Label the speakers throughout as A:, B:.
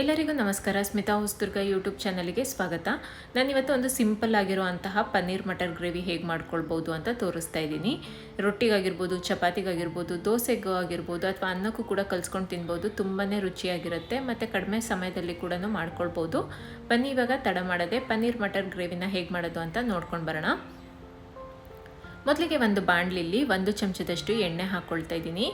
A: ಎಲ್ಲರಿಗೂ ನಮಸ್ಕಾರ. ಸ್ಮಿತಾ ಹೊಸದುರ್ಗ ಯೂಟ್ಯೂಬ್ ಚಾನಲ್ಗೆ ಸ್ವಾಗತ. ನಾನು ಇವತ್ತು ಒಂದು ಸಿಂಪಲ್ ಆಗಿರುವಂತಹ ಪನ್ನೀರ್, ಮಟರ್ ಗ್ರೇವಿ ಹೇಗೆ ಮಾಡ್ಕೊಳ್ಬೋದು ಅಂತ ತೋರಿಸ್ತಾ ಇದ್ದೀನಿ. ರೊಟ್ಟಿಗಾಗಿರ್ಬೋದು, ಚಪಾತಿಗಾಗಿರ್ಬೋದು, ದೋಸೆಗೂ ಆಗಿರ್ಬೋದು ಅಥವಾ ಅನ್ನಕ್ಕೂ ಕೂಡ ಕಲ್ಸ್ಕೊಂಡು ತಿನ್ಬೋದು. ತುಂಬಾ ರುಚಿಯಾಗಿರುತ್ತೆ. ಮತ್ತು ಕಡಿಮೆ ಸಮಯದಲ್ಲಿ ಕೂಡ ಮಾಡ್ಕೊಳ್ಬೋದು. ಬನ್ನಿ ಇವಾಗ ತಡ ಮಾಡದೆ ಪನ್ನೀರ್, ಮಟರ್ ಗ್ರೇವಿನ ಹೇಗೆ ಮಾಡೋದು ಅಂತ ನೋಡ್ಕೊಂಡು ಬರೋಣ. ಮೊದಲಿಗೆ ಒಂದು ಬಾಣಲಿಲಿ ಒಂದು ಚಮಚದಷ್ಟು ಎಣ್ಣೆ ಹಾಕ್ಕೊಳ್ತಾ ಇದ್ದೀನಿ.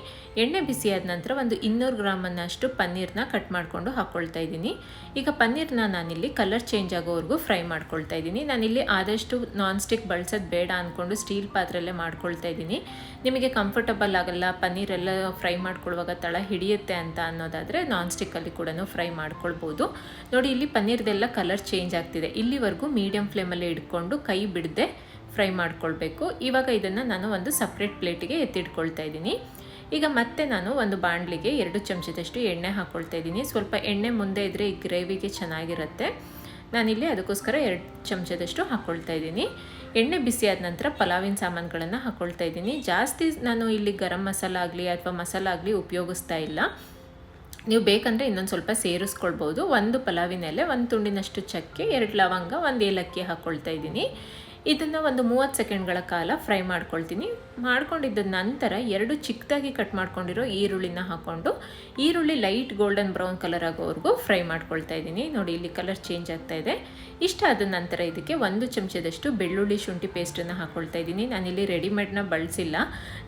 A: ಎಣ್ಣೆ ಬಿಸಿಯಾದ ನಂತರ ಒಂದು ಇನ್ನೂರು ಗ್ರಾಮನ್ನಷ್ಟು ಪನ್ನೀರ್ನ ಕಟ್ ಮಾಡಿಕೊಂಡು ಹಾಕ್ಕೊಳ್ತಾ ಇದ್ದೀನಿ. ಈಗ ಪನ್ನೀರ್ನ ನಾನಿಲ್ಲಿ ಕಲರ್ ಚೇಂಜ್ ಆಗೋವರೆಗೂ ಫ್ರೈ ಮಾಡ್ಕೊಳ್ತಾ ಇದ್ದೀನಿ. ನಾನಿಲ್ಲಿ ಆದಷ್ಟು ನಾನ್ ಸ್ಟಿಕ್ ಬಳಸೋದು ಬೇಡ ಅಂದ್ಕೊಂಡು ಸ್ಟೀಲ್ ಪಾತ್ರೆಯಲ್ಲೇ ಮಾಡ್ಕೊಳ್ತಾ ಇದ್ದೀನಿ. ನಿಮಗೆ ಕಂಫರ್ಟಬಲ್ ಆಗಲ್ಲ, ಪನ್ನೀರೆಲ್ಲ ಫ್ರೈ ಮಾಡ್ಕೊಳ್ಳುವಾಗ ತಳ ಹಿಡಿಯುತ್ತೆ ಅಂತ ಅನ್ನೋದಾದರೆ ನಾನ್ ಸ್ಟಿಕ್ಕಲ್ಲಿ ಕೂಡ ಫ್ರೈ ಮಾಡ್ಕೊಳ್ಬೋದು. ನೋಡಿ, ಇಲ್ಲಿ ಪನ್ನೀರ್ದೆಲ್ಲ ಕಲರ್ ಚೇಂಜ್ ಆಗ್ತಿದೆ. ಇಲ್ಲಿವರೆಗೂ ಮೀಡಿಯಂ ಫ್ಲೇಮಲ್ಲೇ ಇಟ್ಕೊಂಡು ಕೈ ಬಿಡದೆ ಫ್ರೈ ಮಾಡ್ಕೊಳ್ಬೇಕು. ಇವಾಗ ಇದನ್ನು ನಾನು ಒಂದು ಸಪ್ರೇಟ್ ಪ್ಲೇಟಿಗೆ ಎತ್ತಿಟ್ಕೊಳ್ತಾ ಇದ್ದೀನಿ. ಈಗ ಮತ್ತೆ ನಾನು ಒಂದು ಬಾಣಲಿಗೆ ಎರಡು ಚಮಚದಷ್ಟು ಎಣ್ಣೆ ಹಾಕ್ಕೊಳ್ತಾ ಇದ್ದೀನಿ. ಸ್ವಲ್ಪ ಎಣ್ಣೆ ಮುಂದೆ ಇದ್ದರೆ ಈ ಗ್ರೇವಿಗೆ ಚೆನ್ನಾಗಿರುತ್ತೆ. ನಾನಿಲ್ಲಿ ಅದಕ್ಕೋಸ್ಕರ ಎರಡು ಚಮಚದಷ್ಟು ಹಾಕ್ಕೊಳ್ತಾ ಇದ್ದೀನಿ. ಎಣ್ಣೆ ಬಿಸಿ ಆದ ನಂತರ ಪಲಾವಿನ ಸಾಮಾನುಗಳನ್ನು ಹಾಕ್ಕೊಳ್ತಾ ಇದ್ದೀನಿ. ಜಾಸ್ತಿ ನಾನು ಇಲ್ಲಿ ಗರಂ ಮಸಾಲ ಆಗಲಿ ಅಥವಾ ಮಸಾಲ ಆಗಲಿ ಉಪಯೋಗಿಸ್ತಾ ಇಲ್ಲ. ನೀವು ಬೇಕಂದರೆ ಇನ್ನೊಂದು ಸ್ವಲ್ಪ ಸೇರಿಸ್ಕೊಳ್ಬೋದು. ಒಂದು ಪಲಾವಿನ ಎಲೆ, ಒಂದು ತುಂಡಿನಷ್ಟು ಚಕ್ಕೆ, ಎರಡು ಲವಂಗ, ಒಂದು ಏಲಕ್ಕಿ ಹಾಕ್ಕೊಳ್ತಾ ಇದ್ದೀನಿ. ಇದನ್ನು ಒಂದು ಮೂವತ್ತು ಸೆಕೆಂಡ್ಗಳ ಕಾಲ ಫ್ರೈ ಮಾಡ್ಕೊಳ್ತೀನಿ. ಮಾಡ್ಕೊಂಡಿದ್ದ ನಂತರ ಎರಡು ಚಿಕ್ಕದಾಗಿ ಕಟ್ ಮಾಡ್ಕೊಂಡಿರೋ ಈರುಳ್ಳಿನ ಹಾಕ್ಕೊಂಡು ಈರುಳ್ಳಿ ಲೈಟ್ ಗೋಲ್ಡನ್ ಬ್ರೌನ್ ಕಲರ್ ಆಗೋವರೆಗೂ ಫ್ರೈ ಮಾಡ್ಕೊಳ್ತಾ ಇದ್ದೀನಿ. ನೋಡಿ, ಇಲ್ಲಿ ಕಲರ್ ಚೇಂಜ್ ಆಗ್ತಾ ಇದೆ. ಇಷ್ಟ ಆದ ನಂತರ ಇದಕ್ಕೆ ಒಂದು ಚಮಚದಷ್ಟು ಬೆಳ್ಳುಳ್ಳಿ ಶುಂಠಿ ಪೇಸ್ಟನ್ನು ಹಾಕ್ಕೊಳ್ತಾ ಇದ್ದೀನಿ. ನಾನಿಲ್ಲಿ ರೆಡಿಮೇಡ್ನ ಬಳಸಿಲ್ಲ.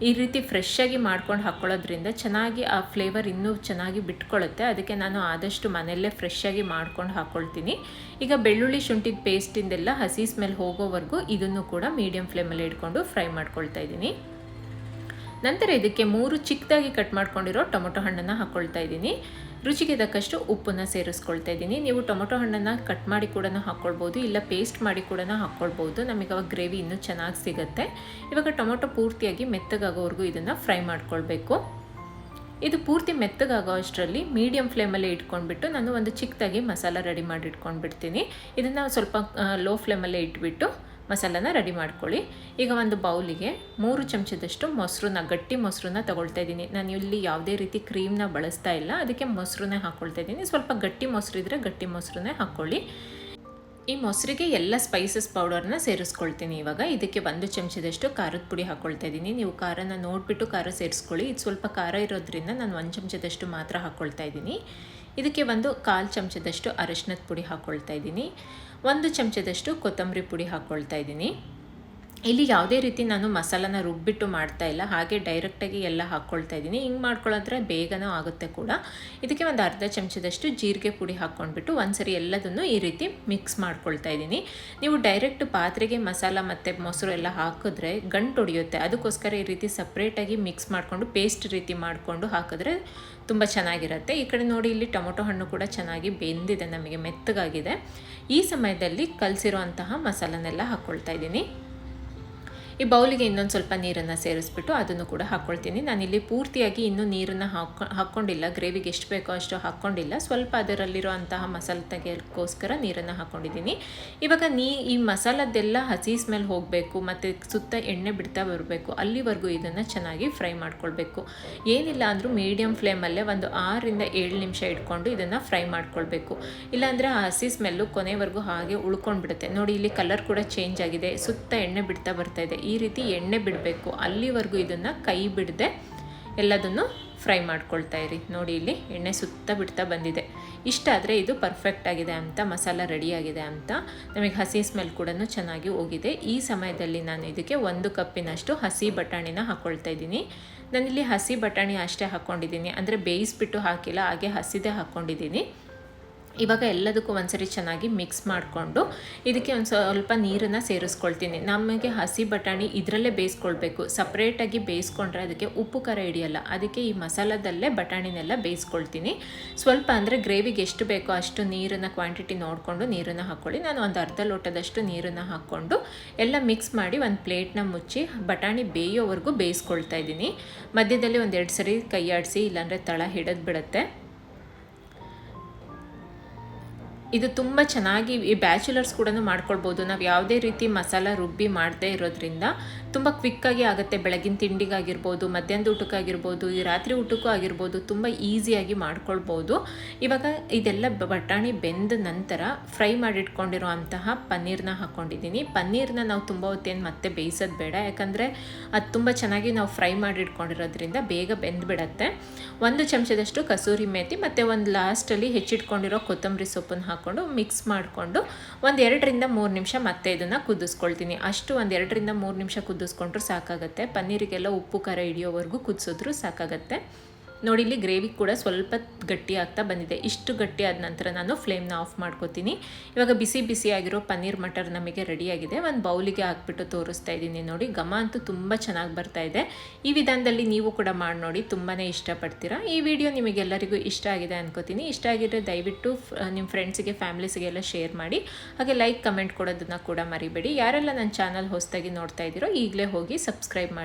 A: ಈ ರೀತಿ ಫ್ರೆಶ್ ಆಗಿ ಮಾಡ್ಕೊಂಡು ಹಾಕ್ಕೊಳ್ಳೋದ್ರಿಂದ ಚೆನ್ನಾಗಿ ಆ ಫ್ಲೇವರ್ ಇನ್ನೂ ಚೆನ್ನಾಗಿ ಬಿಟ್ಕೊಳ್ಳುತ್ತೆ ಅದಕ್ಕೆ ನಾನು ಆದಷ್ಟು ಮನೆಯಲ್ಲೇ ಫ್ರೆಶ್ ಆಗಿ ಮಾಡ್ಕೊಂಡು ಹಾಕ್ಕೊಳ್ತೀನಿ ಈಗ ಬೆಳ್ಳುಳ್ಳಿ ಶುಂಠಿ ಪೇಸ್ಟಿಂದೆಲ್ಲ ಹಸಿ ಸ್ಮೆಲ್ ಹೋಗೋವರೆಗೂ ಇದನ್ನು ಕೂಡ ಮೀಡಿಯಂ ಫ್ಲೇಮಲ್ಲಿ ಇಟ್ಕೊಂಡು ಫ್ರೈ ಮಾಡ್ಕೊಳ್ತಾ ಇದ್ದೀನಿ. ನಂತರ ಇದಕ್ಕೆ ಮೂರು ಚಿಕ್ಕದಾಗಿ ಕಟ್ ಮಾಡ್ಕೊಂಡಿರೋ ಟೊಮೊಟೊ ಹಣ್ಣನ್ನು ಹಾಕ್ಕೊಳ್ತಾ ಇದ್ದೀನಿ. ರುಚಿಗೆ ತಕ್ಕಷ್ಟು ಉಪ್ಪನ್ನು ಸೇರಿಸ್ಕೊಳ್ತಾ ಇದ್ದೀನಿ. ನೀವು ಟೊಮೊಟೊ ಹಣ್ಣನ್ನು ಕಟ್ ಮಾಡಿ ಕೂಡ ಹಾಕ್ಕೊಳ್ಬೋದು ಇಲ್ಲ ಪೇಸ್ಟ್ ಮಾಡಿ ಕೂಡ ಹಾಕ್ಕೊಳ್ಬೋದು ನಮಗೆ ಅವಾಗ ಗ್ರೇವಿ ಇನ್ನೂ ಚೆನ್ನಾಗಿ ಸಿಗುತ್ತೆ. ಇವಾಗ ಟೊಮೊಟೊ ಪೂರ್ತಿಯಾಗಿ ಮೆತ್ತಗಾಗೋವರೆಗೂ ಇದನ್ನು ಫ್ರೈ ಮಾಡ್ಕೊಳ್ಬೇಕು. ಇದು ಪೂರ್ತಿ ಮೆತ್ತಗಾಗೋ ಅಷ್ಟರಲ್ಲಿ ಮೀಡಿಯಂ ಫ್ಲೇಮಲ್ಲೇ ಇಟ್ಕೊಂಡ್ಬಿಟ್ಟು ನಾನು ಒಂದು ಚಿಕ್ಕದಾಗಿ ಮಸಾಲ ರೆಡಿ ಮಾಡಿ ಇಟ್ಕೊಂಡ್ಬಿಡ್ತೀನಿ ಇದನ್ನು ಸ್ವಲ್ಪ ಲೋ ಫ್ಲೇಮಲ್ಲೇ ಇಟ್ಬಿಟ್ಟು ಮಸಾಲನ ರೆಡಿ ಮಾಡ್ಕೊಳ್ಳಿ. ಈಗ ಒಂದು ಬೌಲಿಗೆ ಮೂರು ಚಮಚದಷ್ಟು ಮೊಸರನ್ನ, ಗಟ್ಟಿ ಮೊಸರನ್ನ ತಗೊಳ್ತಾ ಇದ್ದೀನಿ. ನಾನು ಇಲ್ಲಿ ಯಾವುದೇ ರೀತಿ ಕ್ರೀಮ್ನ ಬಳಸ್ತಾ ಇಲ್ಲ. ಅದಕ್ಕೆ ಮೊಸರನ್ನೇ ಹಾಕ್ಕೊಳ್ತಾ ಇದ್ದೀನಿ. ಸ್ವಲ್ಪ ಗಟ್ಟಿ ಮೊಸರು ಇದ್ದರೆ ಗಟ್ಟಿ ಮೊಸರನ್ನೇ ಹಾಕ್ಕೊಳ್ಳಿ. ಈ ಮೊಸರಿಗೆ ಎಲ್ಲ ಸ್ಪೈಸಸ್ ಪೌಡರ್ನ ಸೇರಿಸ್ಕೊಳ್ತೀನಿ ಇವಾಗ. ಇದಕ್ಕೆ ಒಂದು ಚಮಚದಷ್ಟು ಖಾರದ ಪುಡಿ ಹಾಕ್ಕೊಳ್ತಾ ಇದ್ದೀನಿ. ನೀವು ಖಾರನ ನೋಡಿಬಿಟ್ಟು ಖಾರ ಸೇರಿಸ್ಕೊಳ್ಳಿ. ಇದು ಸ್ವಲ್ಪ ಖಾರ ಇರೋದ್ರಿಂದ ನಾನು ಒಂದು ಚಮಚದಷ್ಟು ಮಾತ್ರ ಹಾಕ್ಕೊಳ್ತಾ ಇದ್ದೀನಿ. ಇದಕ್ಕೆ ಒಂದು ಕಾಲು ಚಮಚದಷ್ಟು ಅರಶಿನದ ಪುಡಿ ಹಾಕ್ಕೊಳ್ತಾ ಇದ್ದೀನಿ. ಒಂದು ಚಮಚದಷ್ಟು ಕೊತ್ತಂಬರಿ ಪುಡಿ ಹಾಕ್ಕೊಳ್ತಾ ಇದ್ದೀನಿ. ಇಲ್ಲಿ ಯಾವುದೇ ರೀತಿ ನಾನು ಮಸಾಲನ ರುಬ್ಬಿಟ್ಟು ಮಾಡ್ತಾ ಇಲ್ಲ. ಹಾಗೆ ಡೈರೆಕ್ಟಾಗಿ ಎಲ್ಲ ಹಾಕ್ಕೊಳ್ತಾ ಇದ್ದೀನಿ. ಹಿಂಗೆ ಮಾಡ್ಕೊಳ್ಳೋದ್ರೆ ಬೇಗನೂ ಆಗುತ್ತೆ ಕೂಡ. ಇದಕ್ಕೆ ಒಂದು ಅರ್ಧ ಚಮಚದಷ್ಟು ಜೀರಿಗೆ ಪುಡಿ ಹಾಕ್ಕೊಂಡ್ಬಿಟ್ಟು ಒಂದ್ಸರಿ ಎಲ್ಲದನ್ನು ಈ ರೀತಿ ಮಿಕ್ಸ್ ಮಾಡ್ಕೊಳ್ತಾ ಇದ್ದೀನಿ. ನೀವು ಡೈರೆಕ್ಟ್ ಪಾತ್ರೆಗೆ ಮಸಾಲ ಮತ್ತು ಮೊಸರು ಎಲ್ಲ ಹಾಕಿದ್ರೆ ಗಂಟು ಹೊಡಿಯುತ್ತೆ. ಅದಕ್ಕೋಸ್ಕರ ಈ ರೀತಿ ಸಪ್ರೇಟಾಗಿ ಮಿಕ್ಸ್ ಮಾಡಿಕೊಂಡು ಪೇಸ್ಟ್ ರೀತಿ ಮಾಡಿಕೊಂಡು ಹಾಕಿದ್ರೆ ತುಂಬ ಚೆನ್ನಾಗಿರುತ್ತೆ. ಈ ಕಡೆ ನೋಡಿ ಇಲ್ಲಿ ಟೊಮೊಟೊ ಹಣ್ಣು ಕೂಡ ಚೆನ್ನಾಗಿ ಬೆಂದಿದೆ. ನಮಗೆ ಮೆತ್ತಗಾಗಿದೆ. ಈ ಸಮಯದಲ್ಲಿ ಕಲಸಿರುವಂತಹ ಮಸಾಲನೆಲ್ಲ ಹಾಕ್ಕೊಳ್ತಾ ಇದ್ದೀನಿ. ಈ ಬೌಲಿಗೆ ಇನ್ನೊಂದು ಸ್ವಲ್ಪ ನೀರನ್ನು ಸೇರಿಸ್ಬಿಟ್ಟು ಅದನ್ನು ಕೂಡ ಹಾಕ್ಕೊಳ್ತೀನಿ. ನಾನಿಲ್ಲಿ ಪೂರ್ತಿಯಾಗಿ ಇನ್ನೂ ನೀರನ್ನು ಹಾಕ್ಕೊ, ಹಾಕ್ಕೊಂಡಿಲ್ಲ. ಗ್ರೇವಿಗೆ ಎಷ್ಟು ಬೇಕೋ ಅಷ್ಟು ಹಾಕ್ಕೊಂಡಿಲ್ಲ. ಸ್ವಲ್ಪ ಅದರಲ್ಲಿರೋ ಅಂತಹ ಮಸಾಲೆ ತೆಗೆಯೋಕ್ಕೋಸ್ಕರ ನೀರನ್ನು ಹಾಕ್ಕೊಂಡಿದ್ದೀನಿ. ಇವಾಗ ನೀ, ಈ ಮಸಾಲದ್ದೆಲ್ಲ ಹಸಿ ಸ್ಮೆಲ್ ಹೋಗಬೇಕು, ಮತ್ತು ಸುತ್ತ ಎಣ್ಣೆ ಬಿಡ್ತಾ ಬರಬೇಕು, ಅಲ್ಲಿವರೆಗೂ ಇದನ್ನು ಚೆನ್ನಾಗಿ ಫ್ರೈ ಮಾಡ್ಕೊಳ್ಬೇಕು. ಏನಿಲ್ಲ ಅಂದರೂ ಮೀಡಿಯಮ್ ಫ್ಲೇಮಲ್ಲೇ ಒಂದು ಆರರಿಂದ ಏಳು ನಿಮಿಷ ಇಟ್ಕೊಂಡು ಇದನ್ನು ಫ್ರೈ ಮಾಡ್ಕೊಳ್ಬೇಕು. ಇಲ್ಲಾಂದರೆ ಆ ಹಸಿ ಸ್ಮೆಲ್ಲು ಕೊನೆವರೆಗೂ ಹಾಗೆ ಉಳ್ಕೊಂಡ್ಬಿಡುತ್ತೆ. ನೋಡಿ, ಇಲ್ಲಿ ಕಲರ್ ಕೂಡ ಚೇಂಜ್ ಆಗಿದೆ. ಸುತ್ತ ಎಣ್ಣೆ ಬಿಡ್ತಾ ಬರ್ತಾ ಇದೆ. ಈ ರೀತಿ ಎಣ್ಣೆ ಬಿಡಬೇಕು. ಅಲ್ಲಿವರೆಗೂ ಇದನ್ನು ಕೈ ಬಿಡದೆ ಎಲ್ಲದನ್ನು ಫ್ರೈ ಮಾಡ್ಕೊಳ್ತಾ ಇರಿ. ನೋಡಿ ಇಲ್ಲಿ ಎಣ್ಣೆ ಸುತ್ತ ಬಿಡ್ತಾ ಬಂದಿದೆ. ಇಷ್ಟಾದರೆ ಇದು ಪರ್ಫೆಕ್ಟ್ ಆಗಿದೆ ಅಂತ, ಮಸಾಲ ರೆಡಿಯಾಗಿದೆ ಅಂತ. ನಮಗೆ ಹಸಿ ಸ್ಮೆಲ್ ಕೂಡ ಚೆನ್ನಾಗಿ ಹೋಗಿದೆ. ಈ ಸಮಯದಲ್ಲಿ ನಾನು ಇದಕ್ಕೆ ಒಂದು ಕಪ್ಪಿನಷ್ಟು ಹಸಿ ಬಟಾಣಿನ ಹಾಕ್ಕೊಳ್ತಾ ಇದ್ದೀನಿ. ನಾನಿಲ್ಲಿ ಹಸಿ ಬಟಾಣಿ ಅಷ್ಟೇ ಹಾಕ್ಕೊಂಡಿದ್ದೀನಿ ಅಂದರೆ ಬೇಯಿಸ್ಬಿಟ್ಟು ಹಾಕಿಲ್ಲ, ಹಾಗೆ ಹಸಿದೇ ಹಾಕ್ಕೊಂಡಿದ್ದೀನಿ ಇವಾಗ ಎಲ್ಲದಕ್ಕೂ ಒಂದ್ಸರಿ ಚೆನ್ನಾಗಿ ಮಿಕ್ಸ್ ಮಾಡಿಕೊಂಡು ಇದಕ್ಕೆ ಒಂದು ಸ್ವಲ್ಪ ನೀರನ್ನು ಸೇರಿಸ್ಕೊಳ್ತೀನಿ. ನಮಗೆ ಹಸಿ ಬಟಾಣಿ ಇದರಲ್ಲೇ ಬೇಯಿಸ್ಕೊಳ್ಬೇಕು. ಸಪ್ರೇಟಾಗಿ ಬೇಯಿಸ್ಕೊಂಡ್ರೆ ಅದಕ್ಕೆ ಉಪ್ಪು ಖಾರ ಹಿಡಿಯಲ್ಲ, ಅದಕ್ಕೆ ಈ ಮಸಾಲದಲ್ಲೇ ಬಟಾಣಿನೆಲ್ಲ ಬೇಯಿಸ್ಕೊಳ್ತೀನಿ. ಸ್ವಲ್ಪ ಅಂದರೆ ಗ್ರೇವಿಗೆ ಎಷ್ಟು ಬೇಕೋ ಅಷ್ಟು ನೀರನ್ನು ಕ್ವಾಂಟಿಟಿ ನೋಡಿಕೊಂಡು ನೀರನ್ನು ಹಾಕ್ಕೊಳ್ಳಿ ನಾನು ಒಂದು ಅರ್ಧ ಲೋಟದಷ್ಟು ನೀರನ್ನು ಹಾಕ್ಕೊಂಡು ಎಲ್ಲ ಮಿಕ್ಸ್ ಮಾಡಿ ಒಂದು ಪ್ಲೇಟ್ನ ಮುಚ್ಚಿ ಬಟಾಣಿ ಬೇಯೋವರೆಗೂ ಬೇಯಿಸ್ಕೊಳ್ತಾ ಇದ್ದೀನಿ. ಮಧ್ಯದಲ್ಲಿ ಒಂದೆರಡು ಸರಿ ಕೈ ಆಡಿಸಿ ಇಲ್ಲಾಂದರೆ ತಳ ಹಿಡಿದು ಇದು ತುಂಬ ಚೆನ್ನಾಗಿ ಈ ಬ್ಯಾಚುಲರ್ಸ್ ಕೂಡ ಮಾಡ್ಕೊಳ್ಬೋದು. ನಾವು ಯಾವುದೇ ರೀತಿ ಮಸಾಲ ರುಬ್ಬಿ ಮಾಡದೇ ಇರೋದ್ರಿಂದ ತುಂಬ ಕ್ವಿಕ್ಕಾಗಿ ಆಗುತ್ತೆ. ಬೆಳಗಿನ ತಿಂಡಿಗಾಗಿರ್ಬೋದು, ಮಧ್ಯಾಹ್ನದ ಊಟಕ್ಕಾಗಿರ್ಬೋದು, ಈ ರಾತ್ರಿ ಊಟಕ್ಕೂ ಆಗಿರ್ಬೋದು ತುಂಬ ಈಸಿಯಾಗಿ ಮಾಡ್ಕೊಳ್ಬೋದು. ಇವಾಗ ಇದೆಲ್ಲ ಬಟಾಣಿ ಬೆಂದ ನಂತರ ಫ್ರೈ ಮಾಡಿಟ್ಕೊಂಡಿರೋ ಅಂತಹ ಪನ್ನೀರ್ನ ಹಾಕ್ಕೊಂಡಿದ್ದೀನಿ ಪನ್ನೀರ್ನ ನಾವು ತುಂಬ ಹೊತ್ತೇನು ಮತ್ತೆ ಬೇಯಿಸೋದು ಬೇಡ. ಯಾಕಂದರೆ ಅದು ತುಂಬ ಚೆನ್ನಾಗಿ ನಾವು ಫ್ರೈ ಮಾಡಿಟ್ಕೊಂಡಿರೋದ್ರಿಂದ ಬೇಗ ಬೆಂದ್ಬಿಡತ್ತೆ ಒಂದು ಚಮಚದಷ್ಟು ಕಸೂರಿ ಮೇಥಿ ಮತ್ತು ಒಂದು ಲಾಸ್ಟಲ್ಲಿ ಹೆಚ್ಚಿಟ್ಕೊಂಡಿರೋ ಕೊತ್ತಂಬರಿ ಸೊಪ್ಪನ್ನು ಹಾಕ್ಕೊಂಡು ಮಿಕ್ಸ್ ಮಾಡಿಕೊಂಡು ಒಂದು ಎರಡರಿಂದ ಮೂರು ನಿಮಿಷ ಮತ್ತೆ ಇದನ್ನು ಕುದಿಸ್ಕೊಳ್ತೀನಿ. ಅಷ್ಟು ಒಂದು ಎರಡರಿಂದ ಮೂರು ನಿಮಿಷ ಕುದಿಸ್ಕೊಂಡ್ರೂ ಸಾಕಾಗುತ್ತೆ. ಪನ್ನೀರಿಗೆಲ್ಲ ಉಪ್ಪು, ಖಾರ ಹಿಡಿಯೋವರೆಗೂ ಕುದಿಸಿದ್ರು ಸಾಕಾಗುತ್ತೆ. ನೋಡಿ, ಇಲ್ಲಿ ಗ್ರೇವಿ ಕೂಡ ಸ್ವಲ್ಪ ಗಟ್ಟಿ ಆಗ್ತಾ ಬಂದಿದೆ. ಇಷ್ಟು ಗಟ್ಟಿ ಆದ ನಂತರ ನಾನು ಫ್ಲೇಮ್ನ ಆಫ್ ಮಾಡ್ಕೋತೀನಿ. ಇವಾಗ ಬಿಸಿ ಬಿಸಿ ಆಗಿರೋ ಪನ್ನೀರ್ ಮಟರ್ ನಮಗೆ ರೆಡಿಯಾಗಿದೆ ಒಂದು ಬೌಲಿಗೆ ಹಾಕ್ಬಿಟ್ಟು ತೋರಿಸ್ತಾ ಇದ್ದೀನಿ ನೋಡಿ. ಘಮ ಅಂತೂ ತುಂಬ ಚೆನ್ನಾಗಿ ಬರ್ತಾ ಇದೆ. ಈ ವಿಧಾನದಲ್ಲಿ ನೀವು ಕೂಡ ಮಾಡಿ ನೋಡಿ. ತುಂಬಾ ಇಷ್ಟಪಡ್ತೀರಾ. ಈ ವಿಡಿಯೋ ನಿಮಗೆಲ್ಲರಿಗೂ ಇಷ್ಟ ಆಗಿದೆ ಅನ್ಕೋತೀನಿ. ಇಷ್ಟ ಆಗಿದ್ರೆ ದಯವಿಟ್ಟು ನಿಮ್ಮ ಫ್ರೆಂಡ್ಸಿಗೆ ಫ್ಯಾಮಿಲೀಸಿಗೆಲ್ಲ ಶೇರ್ ಮಾಡಿ. ಹಾಗೆ ಲೈಕ್ ಕಮೆಂಟ್ ಕೊಡೋದನ್ನು ಕೂಡ ಮರಿಬೇಡಿ. ಯಾರೆಲ್ಲ ನನ್ನ ಚಾನಲ್ ಹೊಸದಾಗಿ ನೋಡ್ತಾ ಇದ್ದೀರೋ ಈಗಲೇ ಹೋಗಿ ಸಬ್ಸ್ಕ್ರೈಬ್ ಮಾಡಿ.